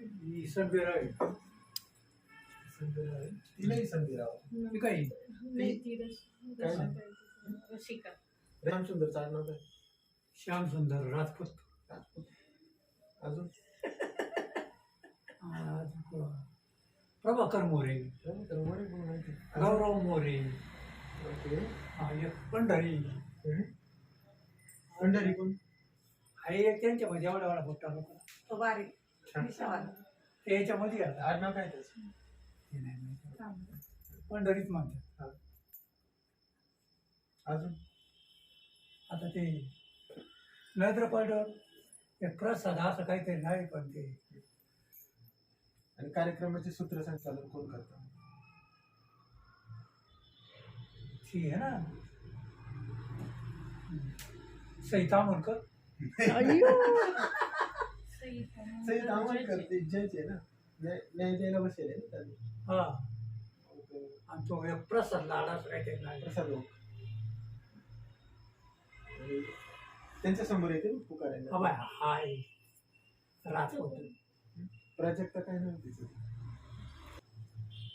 ही आहे. तिलाही संधी राव ती काय? काय नाही. रसिका. रामचंद्र चालणार काय? श्याम सुंदर राजपूत. अजून? आज प्रभाकर मोरे. काय तर वडे पण माहिती? गौरव मोरे. ओके. हा, एक पंढरी. पंढरी कोण? आहे एक त्यांच्यामध्ये एवढा एवढा मोठा लोक. ते याच्यामध्ये आता आडनाव काय त्याचं? हे नाही माहिती. पंढरीत म्हणतात अजून? आता ते नद्रपड एक प्रसाद असं काहीतरी नाही पण ते. आणि कार्यक्रमाचे सूत्रसंचालन कोण करतं? ती आहे ना. सई तामणकर सही आम्हाला करते जज आहे ना. न्याय न्याय द्यायला बसेल आहे ना त्यांनी. हा. आणि तो एक प्रसाद लाड असं काहीतरी नाही प्रसाद लोक. आणि त्यांच्यासमोर येते ना पुकारायला. हा बाय हाय प्राजक्ता काय नाही तिचं?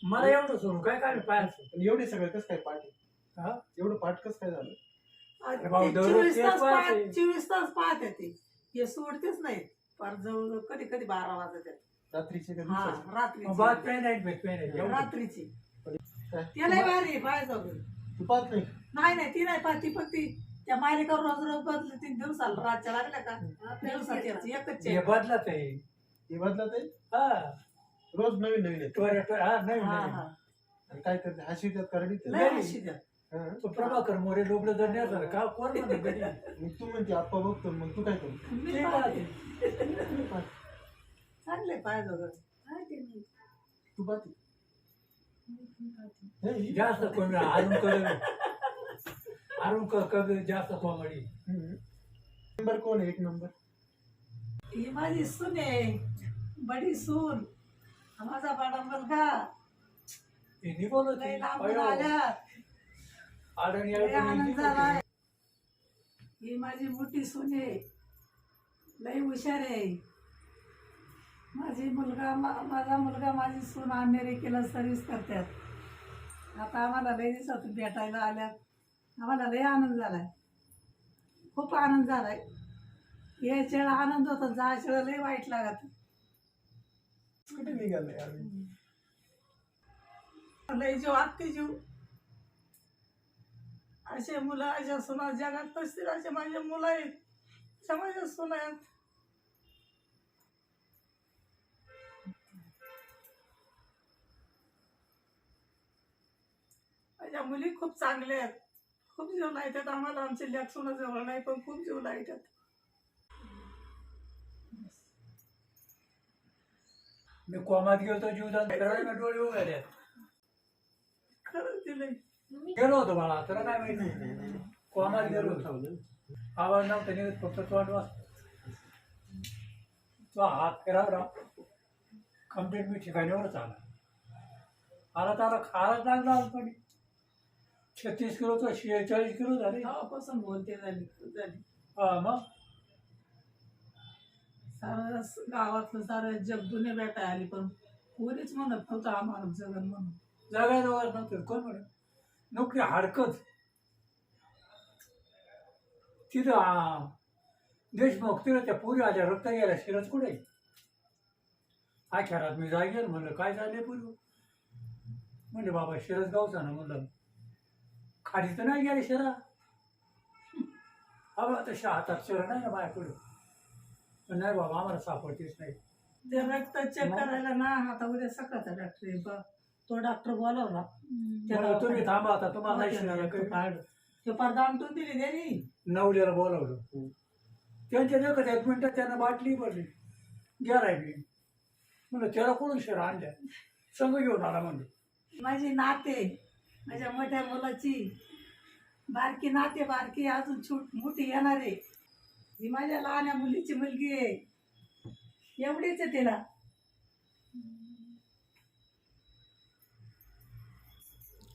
मला एवढं सोडू काय काय पाहायचं? पण एवढे सगळं कसं काय पाठ आहे? हा? एवढं पाठ कसं काय झालं? भाऊ, दररोज चोवीस तेच तास पाहते. पाहत चोवीस तास पाहते ते. हे सोडतेच नाहीत. फार जवळ कधी कधी बारा वाजत आहेत. रात्रीचे का हा दिवसाचे? रात्रीची बात नाही भेट काही नाही एवढं. रात्रीची काय? भारी. तू पाहत नाही नाही नाही ती नाही पाहती पण ती त्या मालिका रोज रोज बदल तीन दिवसाला रातच्या लागल्या का दिवसाची एकच हे आहे. बदलत आहे हे बदलत आहे हा रोज नवीन नवीन येतो हा नाही हा, नाही हा. आणि काय करते हशी त्यात करडी लय हशी द्या. तो प्रभाकर मोरे डोबलं जर नाही झालं का कोण म्हणत घरी मग तू म्हणते आप्पा बघतो मग तू काय करतो मी ते पाहते. पाहते. तू पाहते हे, जास्त कोण अरुण कदम अरुण क- कदम जास्त कॉमेडी हम्म. नंबर कोण आहे एक नंबर ही माझी सून आहे बडी सून हा माझा बडा मुलगा हे निघालं लय ते. लांबून आल्या आडणी लय आनंद झालाय ते. ही माझी मोठी सून आहे लय हुशार आहे माझी मुलगा मा- माझा मुलगा माझी सून अमेरिकेला सर्व्हिस करतात. आता आम्हाला लय दिवसातून भेटायला आल्यात आम्हाला लय आनंद झालाय. खूप आनंद झालाय. याच्या वेळेला आनंद होता जायच्या वेळेला लय वाईट लागत. कुठे निघाले आम्ही? लय जीव आत्ती जीव. असे मुलं अशा सुना जगात नसतील असे माझे मुलं आहेत. अशा माझ्या सुना आहेत. माझ्या मुली खूप चांगल्या आहेत. खूप जीव लायतात आम्हाला आमचे लेख सुना जवळ नाही पण खूप जीव लायतात. मी कोमात गेलो जीवदान डोळे उघडले. खरंच दिलंय. गेलो होतो बाळा तुला काय माहिती कोमात गेलो होतो. आवाज नव्हता निघत फक्त तोंड वाजत. तो हात फिरावला. कंप्लीट मी ठिकाणीवरच आला. आला तर आला खायला लागला पण छत्तीस किलो तो शेहेचाळीस किलो झाले? तेव्हापासून बोलते झाली झाली. हा मग? सारं स- गावातलं सारं जग दुनिया भेटाय आली पण कोणीच म्हणत नव्हतं आम्हाला जगन म्हणून. जगायला वगैरे नव्हतं कोण म्हणत? नोकरी हडकत तिथं आ, देशमुख तिथं त्या पुरी आल्या रक्त गेल्या शिरत कुठे आखेरात मी जागेल म्हणलं काय झाले पुरी म्हणले बाबा शिरत गावचा ना म्हणलं खाली तर नाही गेले शिरा हा तशा हातात शिरा नाही ना माझ्याकडं पण नाही बाबा आम्हाला सापडतेच नाही. ते रक्त चेक करायला ना आता उद्या सकाळचा डॉक्टर आहे बा तो डॉक्टर बोलावला. म्हणलं तुम्ही थांबा आता तुम्हाला नाही शिरा काही. काढ. ते पार दामटून दिली त्यांनी. नवल्याला बोलावलं. त्यांच्या देखत एक मिनिटात त्यांना बाटली पडली गेलाय मी. म्हणलं त्याला कोणून शिरा आणल्या संघ घेऊन आला म्हणलं. माझी नाते माझ्या मोठ्या मुलाची बारकी नाते बारकी अजून छोट मोठी येणार आहे. ही माझ्या लहान्या मुलीची मुलगी आहे. एवढीच आहे तिला.